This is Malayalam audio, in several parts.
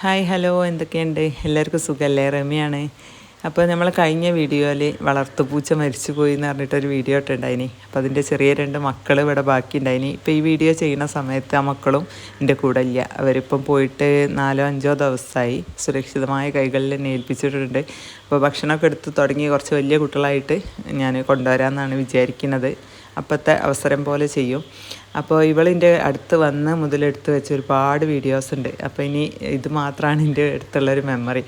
ഹായ് ഹലോ എന്തൊക്കെയുണ്ട്? എല്ലാവർക്കും സുഖമല്ലേ റമ്യാണ്. അപ്പോൾ നമ്മൾ കഴിഞ്ഞ വീഡിയോയിൽ വളർത്തുപൂച്ച മരിച്ചു പോയി എന്ന് പറഞ്ഞിട്ടൊരു വീഡിയോ ഇട്ടുണ്ടായിനി അപ്പോൾ അതിന്റെ ചെറിയ രണ്ട് മക്കൾ ഇവിടെ ബാക്കി ഉണ്ടായിനി ഇപ്പോൾ ഈ വീഡിയോ ചെയ്യുന്ന സമയത്ത് ആ മക്കളും എന്റെ കൂടെ ഇല്ല. അവരിപ്പം പോയിട്ട് നാലോ അഞ്ചോ ദിവസമായി സുരക്ഷിതമായ കൈകളിൽ തന്നെ ഏൽപ്പിച്ചിട്ടുണ്ട്. അപ്പോൾ ഭക്ഷണമൊക്കെ എടുത്ത് തുടങ്ങി കുറച്ച് വലിയ കുട്ടികളായിട്ട് ഞാൻ കൊണ്ടുവരാമെന്നാണ് വിചാരിക്കുന്നത്. അപ്പോഴത്തെ അവസരം പോലെ ചെയ്യും. അപ്പോൾ ഇവളിന്റെ അടുത്ത് വന്ന് മുതലെടുത്ത് വെച്ച് ഒരുപാട് വീഡിയോസ് ഉണ്ട്. അപ്പോൾ ഇനി ഇത് മാത്രമാണ് എന്റെ അടുത്തുള്ളൊരു മെമ്മറി.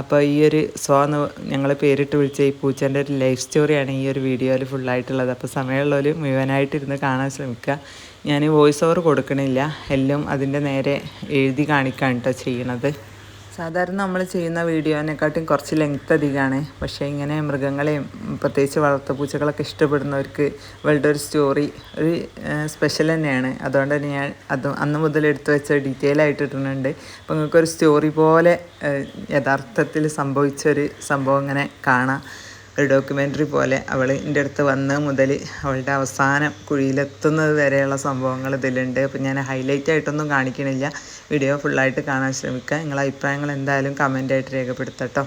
അപ്പോൾ ഈ ഒരു സോ എന്ന് ഞങ്ങൾ പേരിട്ട് വിളിച്ച ഈ പൂച്ചേന്റെ ഒരു ലൈഫ് സ്റ്റോറിയാണ് ഈ ഒരു വീഡിയോയിൽ ഫുള്ളായിട്ടുള്ളത്. അപ്പോൾ സമയമുള്ളവർ മുഴുവനായിട്ടിരുന്ന് കാണാൻ ശ്രമിക്കുക. ഞാൻ വോയിസ് ഓവർ കൊടുക്കണില്ല. എല്ലാം അതിന്റെ നേരെ എഴുതി കാണിക്കാൻ കേട്ടോ ചെയ്യണത്. സാധാരണ നമ്മൾ ചെയ്യുന്ന വീഡിയോനെക്കാട്ടും കുറച്ച് ലെങ്ത് അധികമാണ്. പക്ഷേ ഇങ്ങനെ മൃഗങ്ങളെയും പ്രത്യേകിച്ച് വളർത്തുപൂച്ചകളൊക്കെ ഇഷ്ടപ്പെടുന്നവർക്ക് ഇവളുടെ ഒരു സ്റ്റോറി ഒരു സ്പെഷ്യൽ തന്നെയാണ്. അതുകൊണ്ട് തന്നെ ഞാൻ അത് അന്ന് മുതൽ എടുത്തു വെച്ച ഡീറ്റെയിൽ ആയിട്ട് ഇടുന്നുണ്ട്. അപ്പോൾ നിങ്ങൾക്കൊരു സ്റ്റോറി പോലെ യഥാർത്ഥത്തിൽ സംഭവിച്ചൊരു സംഭവം ഇങ്ങനെ കാണാം. ഒരു ഡോക്യുമെന്ററി പോലെ അവൾ എന്റെ അടുത്ത് വന്ന മുതൽ അവളുടെ അവസാനം കുഴിയിലെത്തുന്നത് വരെയുള്ള സംഭവങ്ങൾ ഇതിലുണ്ട്. അപ്പം ഞാൻ ഹൈലൈറ്റ് ആയിട്ടൊന്നും കാണിക്കണില്ല. വീഡിയോ ഫുള്ളായിട്ട് കാണാൻ ശ്രമിക്കുക നിങ്ങളെ അഭിപ്രായങ്ങൾ എന്തായാലും കമന്റായിട്ട് രേഖപ്പെടുത്തട്ടോ.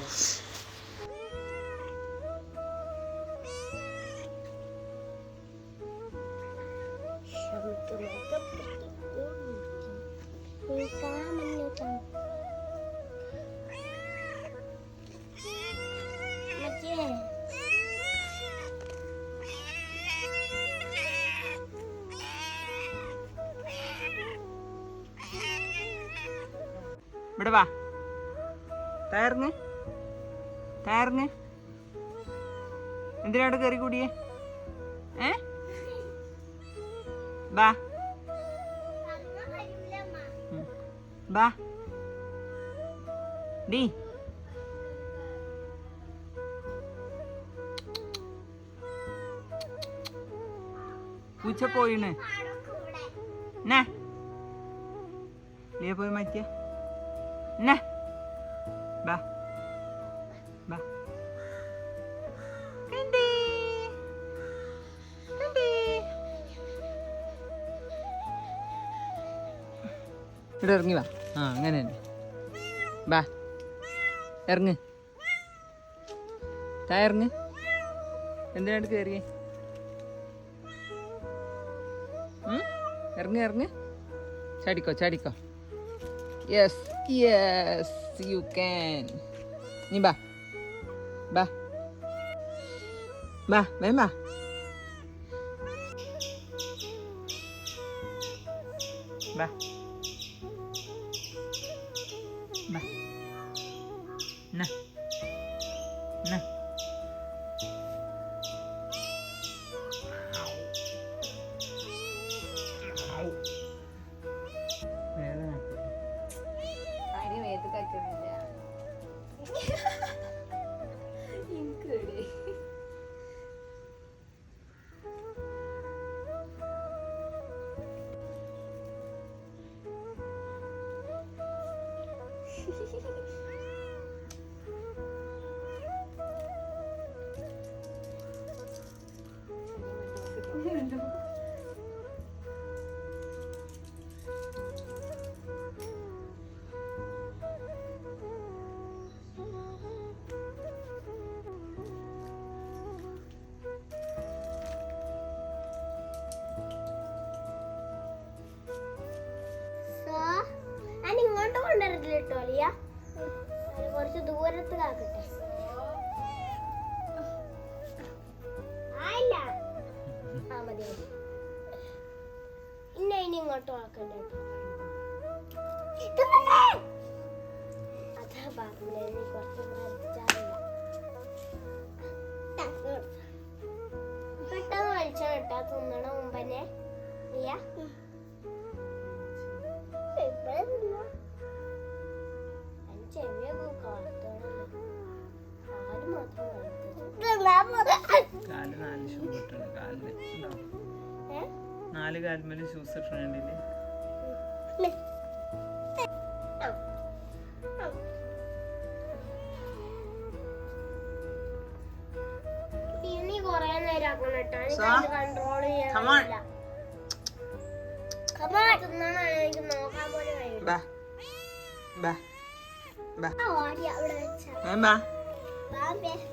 ഇവിടെ വാ. തയർന്ന് തയർന്ന് എന്തിനാണ് കയറി കൂടിയേ? ഏ? ബാ വാ. ബാ ഡി. പൂച്ച പോയിണ്. എന്നാ പോയി മാറ്റിയ എന്നാ ബാ ബാ Candy. Candy. ഇവിടെ ഇറങ്ങി വാ. ആ അങ്ങനെ തന്നെ. ബാ. ഇറങ്ങ്. താ ഇറങ്ങ്. കയറി കയറിയേ ഇറങ്ങ് ഇറങ്ങ്. ചാടിക്കോ ചാടിക്കോ. Yes Yes, you can. Ni ba? Ba? Ba, main ba? Ba. Yeah. ഇന്ന ആക്കണ്ടേ അതാ പറഞ്ഞേ നീ കുറച്ച് പെട്ടെന്ന് വലിച്ചാ കേട്ടാ തിന്നണ മുമ്പന്നെ ഇല്ല? നാല് കാൽമേലും ഷൂസ് ഇട്ടിട്ടുണ്ടില്ലേ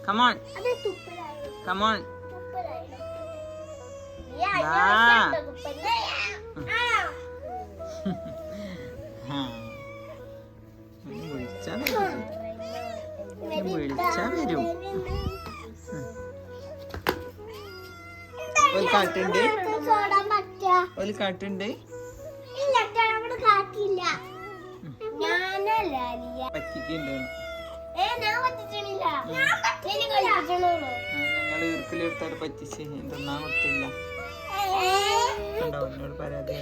Come on. Come on. Ah. വിളിച്ചാ ഒരു കാട്ടുണ്ട്. ഒരു കാട്ടുണ്ട്. പറ്റിക്കുന്നുണ്ട് നിങ്ങൾ ഈർക്കിലെടുത്താൽ പറ്റിച്ച് എന്തെന്നാ കൊടുത്തില്ല എന്നോട് പരാതി.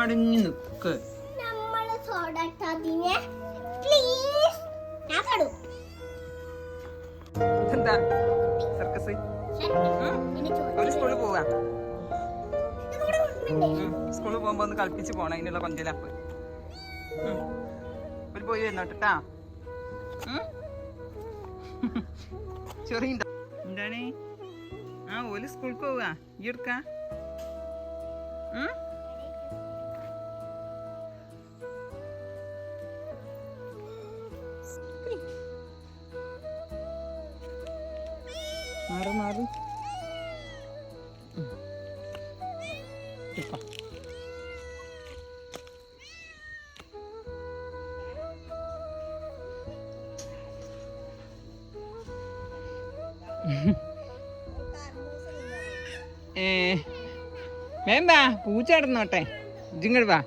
അടഞ്ഞു നിക്ക്. നമ്മൾ പ്ലീസ് ഞാൻ കടു എന്താ? സർക്കസ്? ഒരു സ്കൂളിൽ പോവാ. സ്കൂളിൽ പോകുമ്പോ ഒന്ന് കളിപ്പിച്ച് പോണം അതിനുള്ള കൊഞ്ചലപ്പ് ഒരു പോയി വന്നോട്ടാ ചെറിയുണ്ടോ? എന്താണ്? ആ ഓൽ സ്കൂൾക്ക് പോവുക ഈ എടുക്ക മാറി മാറി. വേണ്ട പൂച്ച കിടന്നോട്ടെ. ഇജിങ്ങൾ വാ.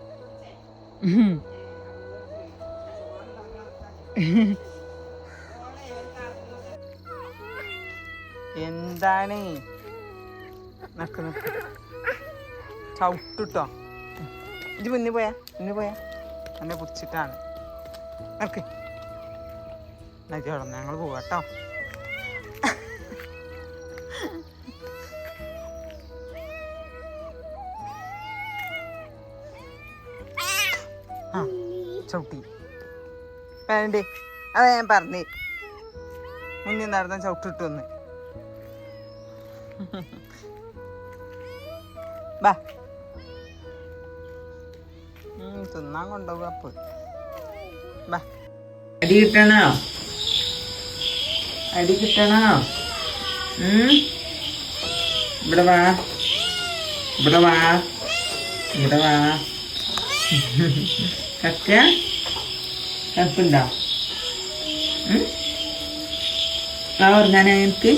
എന്താണ്? നക്ക് നക്ക് ചവിട്ടിട്ടോ. ഇത് മുന്നിൽ പോയാ മുന്നിൽ പോയാ. എന്നെ കുടിച്ചിട്ടാണ് നക്ക് നക്കോളാം ഞങ്ങൾ പോവാട്ടോ. ചവിട്ടി. വേണ്ടേ? അതാ ഞാൻ പറഞ്ഞു. മുന്നിൽ നടന്ന ചവിട്ടിട്ട് വന്ന്. ബാ. തിന്നാൻ കൊണ്ടുപോകും അപ്പ്. ബാ. അടി കിട്ടണോ? അടി കിട്ടണോ? ഇവിടെ വാ. ഇവിടെ വാ. ഇവിടെ വാ. കക്ക കപ്പുണ്ടോ ഉം? ആ ഉറങ്ങാനാ എനിക്ക്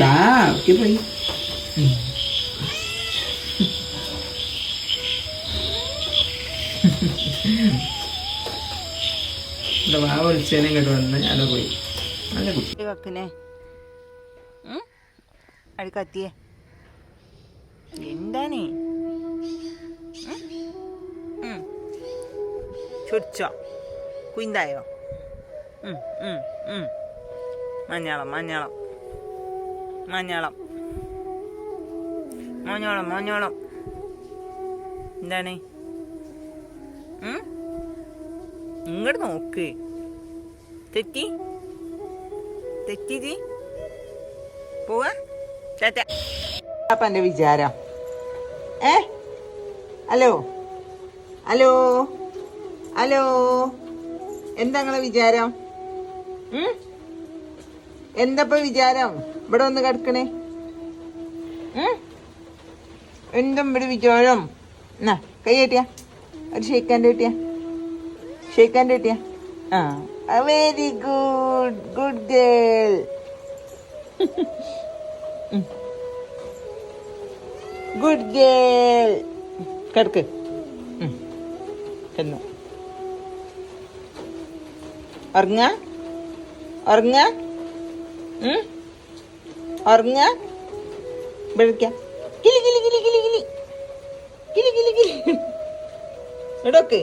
ബാ ഒക്കെ പോയി. വാ വിളിച്ചതിനെ ഇങ്ങോട്ട് വന്ന് അവിടെ പോയി. നല്ല കുട്ടി. കക്കിനെ അടി കത്തിയേ. 좋죠? 구인다요. 응, 응, 응. മഞ്ഞളം, മഞ്ഞളം. മഞ്ഞളം. മഞ്ഞളം, മഞ്ഞളം. എന്താണ് ഉം ഇങ്ങോട്ട് നോക്ക് തെറ്റി തെറ്റിതി പോവാ അപ്പന്റെ വിചാരം ഏ ഹലോ ഹലോ ഹലോ. എന്താ നിങ്ങളെ വിചാരം? എന്താ വിചാരം? ഇവിടെ ഒന്ന് കിടക്കണേ? എന്തും ഇവിടെ വിചാരം? എന്നാ കൈ കെട്ടിയ. ഒരു ഷെയ്ക്കാന്റെ കിട്ടിയ. ഷെയ്ക്കാന്റെ കിട്ടിയ. ആ very good good girl good girl കിടക്ക്. ഉം. ഉറങ്ങ ഉറങ്ങ? ഉറങ്ങ വിളിക്ക കിലി കിലി കിലി കിലി കിലി കിലി കിലി കിലി ഇടോക്ക്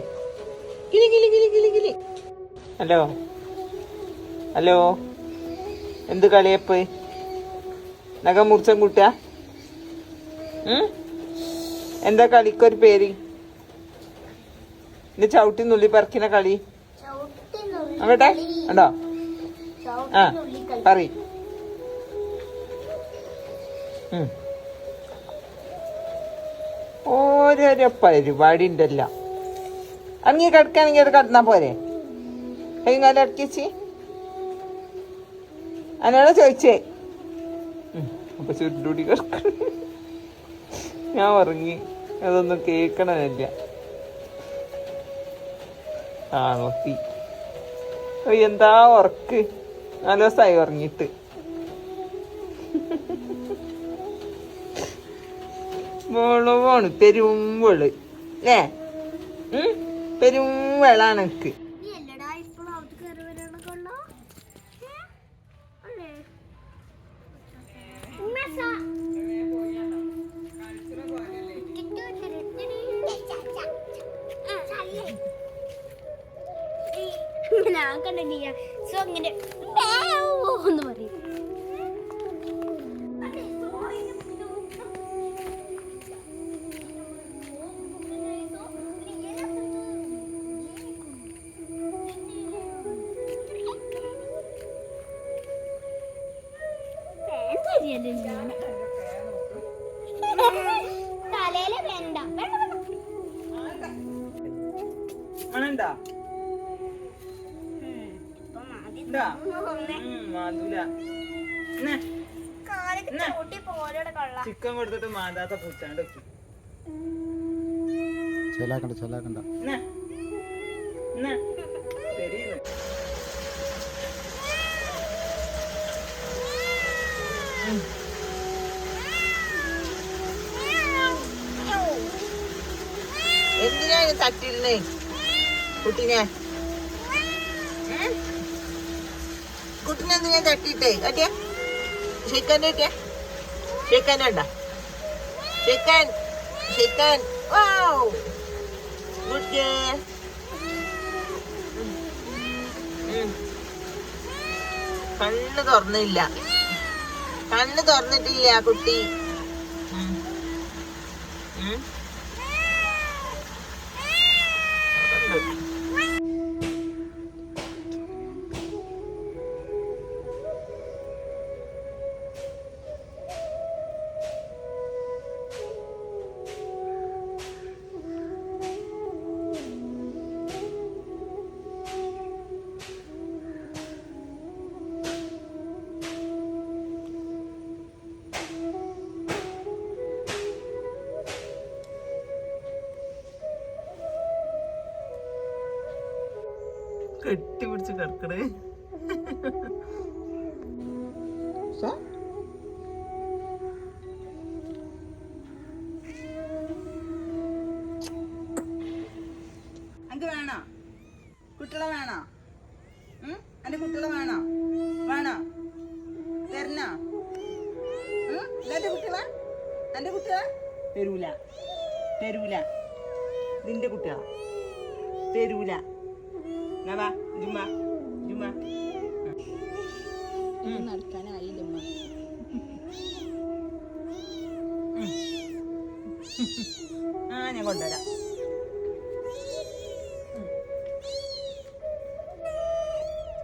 കിലി കിലി കിലി കിലി കിലി ഹലോ. ഹലോ. എന്ത് കളിയപ്പ്? നഖം മുറിച്ചം കൂട്ട എന്താ കളിക്കൊരു പേര്? ഇത് ചവിട്ടി നുള്ളി പറക്കിന കളി. അവിടെ ഉണ്ടോ ആ പറ. ഓരോരോ പരിപാടി ഉണ്ടല്ല അങ്ങി കിടക്കാണെങ്കിൽ അത് കിടന്നാ പോരെ? കൈകാലം അടക്കിച്ചി അതിനാണ് ചോദിച്ചേ. അപ്പൊ ചുരുടി കിടക്ക ഞാൻ ഉറങ്ങി. അതൊന്നും കേൾക്കണമില്ല. ആ നോക്കി. എന്താ ഉറക്ക്? നല്ല ദിവസമായി ഉറങ്ങിയിട്ട്. മോൾ പോണ് പെരുമ്പൾ. ഏ ഉം? പെരുമ്പളാണ് എനിക്ക്. ഇങ്ങനെ ആക്കണ്ട നീ സോ ഇങ്ങനെ ചിക്കൻ കൊടുത്തിട്ട് മാന്താത്ത പൂച്ചാണ്ട് ചെലാക്കണ്ട ചെലാക്കണ്ട എന്തിനാ തട്ടിരുന്നേ കുട്ടിനെ. കുട്ടിനെന്തിനാ തട്ടിയിട്ടേ? അറ്റിയ ഷെയ്ക്കാൻ കിട്ടിയ ഷെയ്ക്കാൻ വേണ്ട ഷെയ്ക്കാൻ ഷെയ്ക്കാൻ വാവ് ഗുഡ് ഗേൾ കണ്ണ് തുറന്നില്ല. കണ്ണ് തുറന്നിട്ടില്ല കുട്ടി. ഉം. കുട്ടികളെ വേണോ? എന്റെ കുട്ടികളെ വേണോ? വേണോ? തരണോ? എന്റെ കുട്ടികളെ? തരൂല. തരൂല. നിന്റെ കുട്ടികള. തരൂല. എന്നാ ജുമ്മ ആ ഞാൻ കൊണ്ടുവരാം.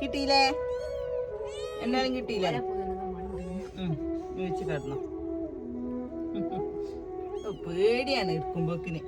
കിട്ടിയില്ലേ? എന്തായാലും കിട്ടിയില്ലേ? ഉം, ഉപ്പ് പേടിയാണ് എടുക്കുമ്പോക്കിന്.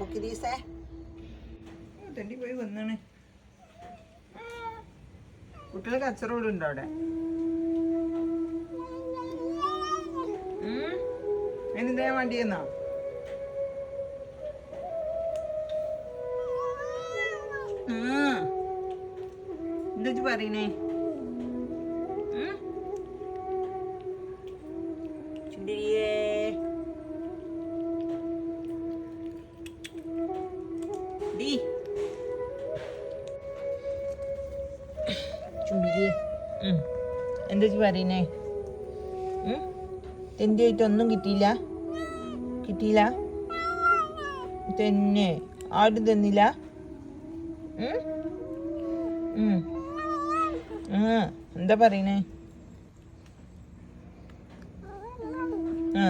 പൊക്കിരീസേ തണ്ടി പോയി വന്നാണ്. കുട്ടികൾ കച്ചറ കൂടുണ്ടോ അവിടെ? എന്താ വണ്ടി എന്നാ എന്താ പറയണേ? പറയണേ തെന്തിയായിട്ടൊന്നും കിട്ടിയില്ല. കിട്ടിയില്ല. തന്നെ. ആരും തന്നില്ല. എന്താ പറയണേ? ആ.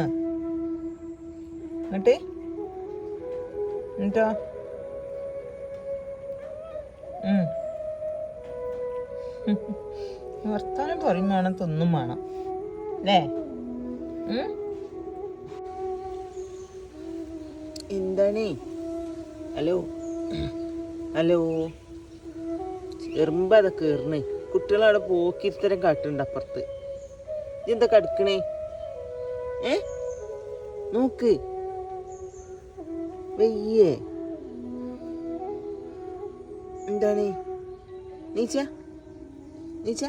എന്നിട്ട്? എന്നിട്ടോ? പറയും വേണം തിന്നും വേണം. അല്ലേ? എന്താണ്? ഹലോ? ഹലോ? എറുമ്പ അതൊക്കെ കയറണേ കുട്ടികളവിടെ പോക്കിരുത്തരം കാട്ടുണ്ട് അപ്പുറത്ത്. എന്താ കടുക്കണേ? ഏ? നോക്ക്. വെയ്യേ. എന്താണ്? നീച്ച? നീച്ച?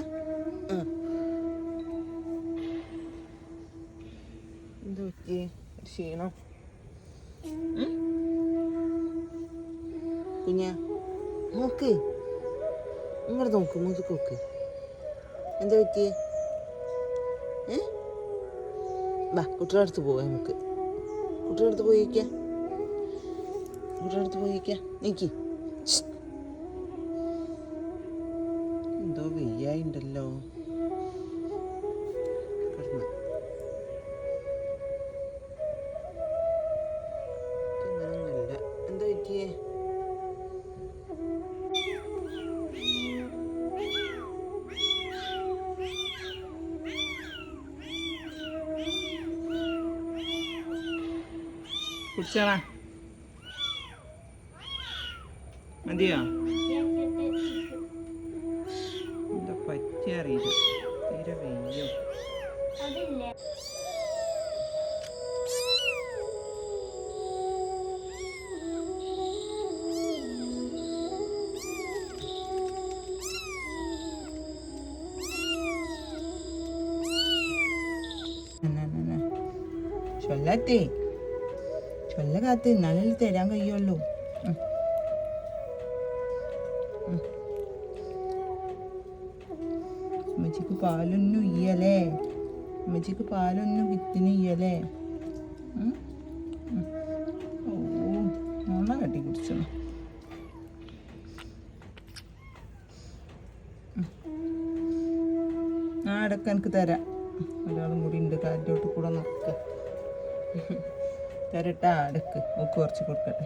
കുഞ്ഞാ നോക്ക് ഇങ്ങോട്ട് നോക്ക് മുതുക്ക് നോക്ക് എന്താ പറ്റിയേ ഏ വാ കുട്ടിയുടെ അടുത്ത് പോവാം നമുക്ക് കുട്ടിയുടെ അടുത്ത് പോയിക്കാം കുട്ടിയുടെ അടുത്ത് പോയിക്കാം നീക്കി മതിയോ? എന്താ പറ്റി അറിയില്ല. തീരെ വെയ്യോ. ചൊല്ലത്തേ ചൊല്ല കാത്ത് നല്ല തരാൻ കഴിയുള്ളൂ. പാലൊന്നും ഇയ്യലേ അമ്മച്ചിക്ക് പാലൊന്നും വിത്തിന് ഇയ്യലേ ഓണ കട്ടി കുടിച്ചു ആ അടക്ക എനിക്ക് തരാം. ഒരാളും കൂടി ഉണ്ട് കാറ്റോട്ട് കൂടെ നോക്ക തരട്ടാ അടക്ക്. നോക്ക് കുറച്ച് കൊടുക്കട്ടെ.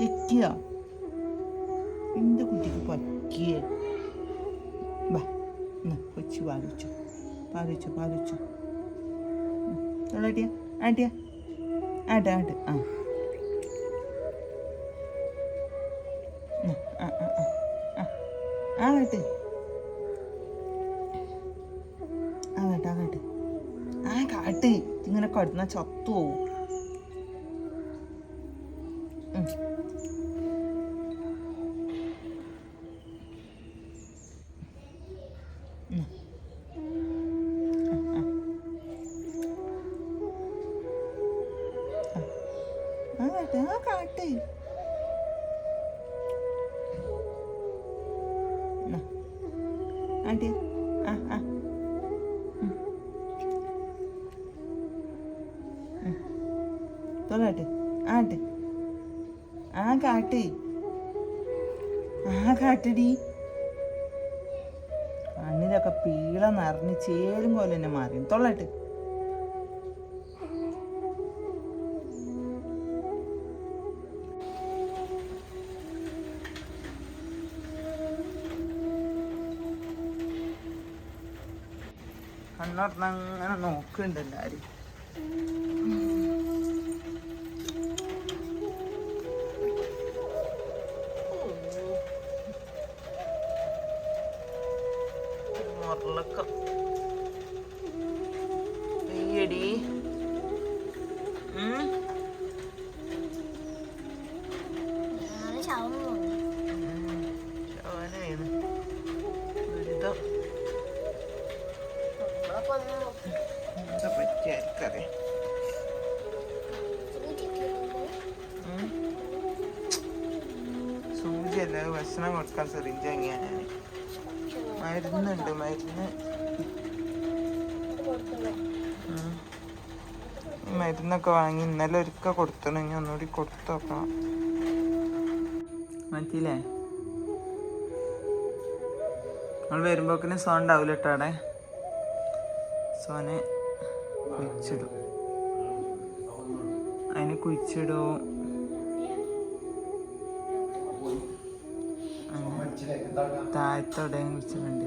തെറ്റിയോ? എന്ത് കുട്ടിക്ക് പറ്റിയേ? വാ കൊച്ചു പാലിച്ചു പാലിച്ചു പാലിച്ചു തൊള്ളാട്ടിയ ആട്ടിയ ആട്ട് ആട്ട് ആ. ആകട്ടെ ആകട്ടെ ആകട്ടെ ആ കാട്ട്. ഇങ്ങനെ കടന്ന ചത്തു പോവും ആ കാട്ട്. ആട്ടി. ആ ആ. തൊള്ളാട്ട് ആട്ട് ആ കാട്ട്. ആ കാട്ടടി. കണ്ണിലൊക്കെ പീള നിറഞ്ഞ് ചേരും പോലെ തന്നെ മാറി തൊള്ളട്ട് കണ്ണുറന്ന് അങ്ങനെ നോക്കുന്നുണ്ട് എല്ലാരും മുറലക്കം സിറിഞ്ച് വാങ്ങിയാണ് ഞാൻ മരുന്നുണ്ട് മരുന്ന്. മരുന്നൊക്കെ വാങ്ങി ഇന്നലെ ഒരിക്കൽ കൊടുത്തണം ഇനി ഒന്നുകൂടി കൊടുത്തു നോക്കണം. മാറ്റിയില്ലേ നമ്മൾ വരുമ്പോക്കിന് സോൺ ഉണ്ടാവില്ല കേട്ടോ അവിടെ. സോനെ കുഴിച്ചിടും. അതിന് കുഴിച്ചിടും. താഴത്തോടെ കുഴിച്ചിടേണ്ടി വേണ്ടി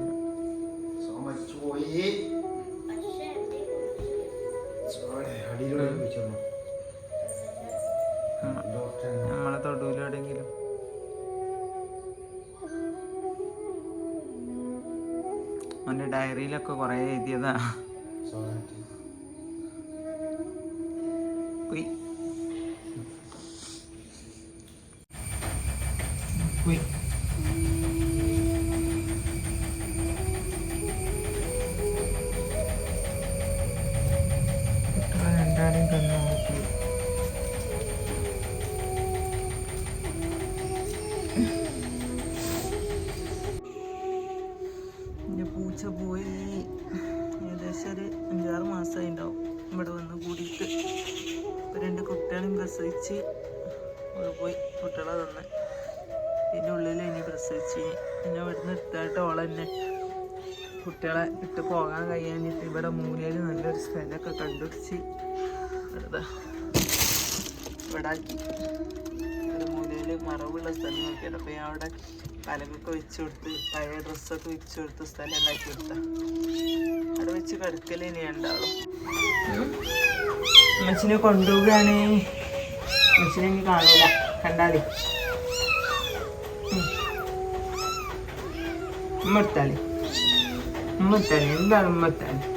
നമ്മളെ തൊടുവിലെവിടെയെങ്കിലും അവന്റെ ഡയറിയിലൊക്കെ കുറേ എഴുതിയതാ. കുട്ടികളെ ഇട്ട് പോകാൻ കഴിയാഞ്ഞിട്ട് ഇവിടെ മൂലയിൽ നല്ലൊരു സ്ഥലമൊക്കെ കണ്ടുപിടിച്ച് വെറുതെ ഇവിടെ ആക്കി ഒരു മൂലയിൽ മറവുള്ള സ്ഥലം നോക്കിയിട്ട് അപ്പോൾ ഞാൻ അവിടെ പലകൊക്കെ വെച്ച് കൊടുത്ത് പഴയ ഡ്രസ്സൊക്കെ വെച്ച് കൊടുത്ത് സ്ഥലം ഉണ്ടാക്കി കൊടുത്ത. അവിടെ വെച്ച് കിടക്കൽ ഇനി ഉണ്ടാവും അമ്മച്ചിനെ കൊണ്ടുപോവുകയാണ്. അമ്മച്ചിനെ ഇനി കാണൂല. കണ്ടാലേ. ഉമ്മ എടുത്താലേ. ഉമ്മ എടുത്താലേ എന്താണ് ഉമ്മ എടുത്താലേ കുട്ടികളെ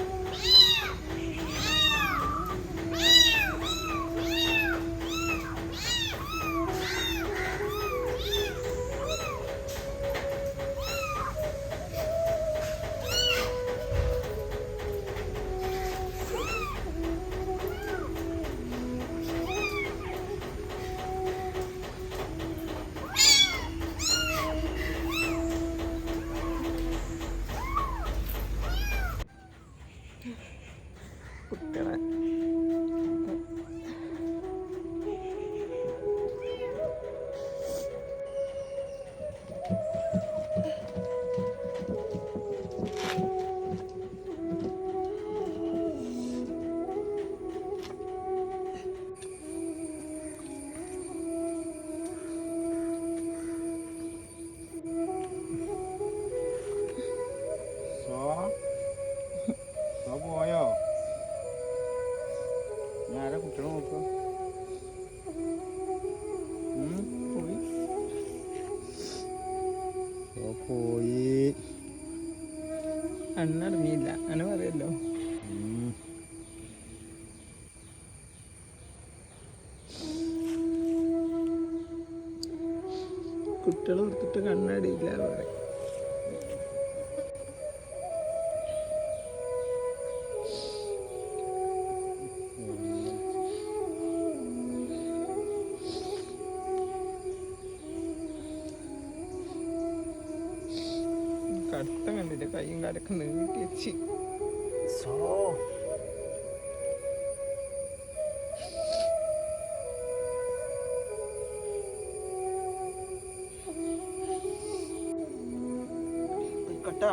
അണ്ണറിഞ്ഞില്ല അങ്ങനെ പറയല്ലോ. കാലൊക്കെ നീട്ടി വെച്ച് സോ കേട്ടാ